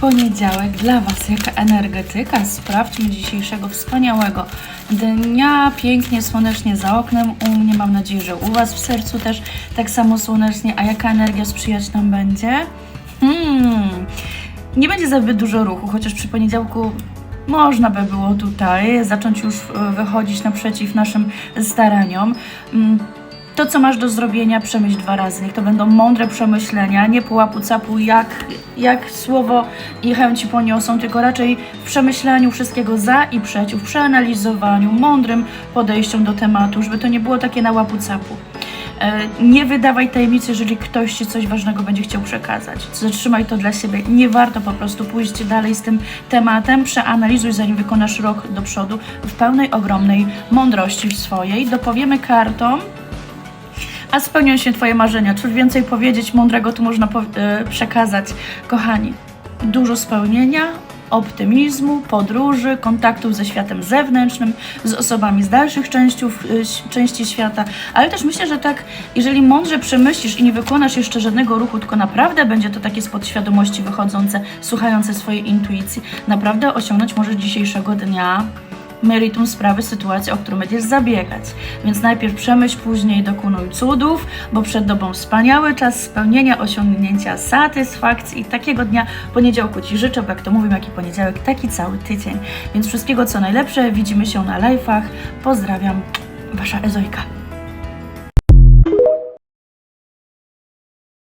poniedziałek dla Was jaka energetyka. Sprawdźmy dzisiejszego wspaniałego dnia. Pięknie, słonecznie za oknem. U mnie mam nadzieję, że u Was w sercu też tak samo słonecznie. A jaka energia sprzyjać nam będzie? Hmm. Nie będzie zbyt dużo ruchu, chociaż przy poniedziałku można by było tutaj zacząć już e, wychodzić naprzeciw naszym staraniom. Mm, to, co masz do zrobienia, przemyśl dwa razy. Niech to będą mądre przemyślenia, nie po łapu capu, jak, jak słowo i chęci poniosą, tylko raczej w przemyśleniu wszystkiego za i przeciw, przeanalizowaniu, mądrym podejściu do tematu, żeby to nie było takie na łapu capu. E, Nie wydawaj tajemnicy, jeżeli ktoś ci coś ważnego będzie chciał przekazać. Zatrzymaj to dla siebie. Nie warto po prostu pójść dalej z tym tematem. Przeanalizuj, zanim wykonasz rok do przodu w pełnej, ogromnej mądrości swojej. Dopowiemy kartom, a spełnią się Twoje marzenia. Cóż więcej powiedzieć mądrego tu można e, przekazać, kochani. Dużo spełnienia, optymizmu, podróży, kontaktów ze światem zewnętrznym, z osobami z dalszych e, części świata, ale też myślę, że tak, jeżeli mądrze przemyślisz i nie wykonasz jeszcze żadnego ruchu, tylko naprawdę będzie to takie z podświadomości wychodzące, słuchające swojej intuicji, naprawdę osiągnąć możesz dzisiejszego dnia meritum sprawy, sytuacji, o którą będziesz zabiegać. Więc najpierw przemyśl, później dokonuj cudów, bo przed Tobą wspaniały czas spełnienia, osiągnięcia satysfakcji i takiego dnia poniedziałku Ci życzę, bo jak to mówię, jaki poniedziałek, taki cały tydzień. Więc wszystkiego co najlepsze, widzimy się na live'ach. Pozdrawiam, Wasza Ezojka.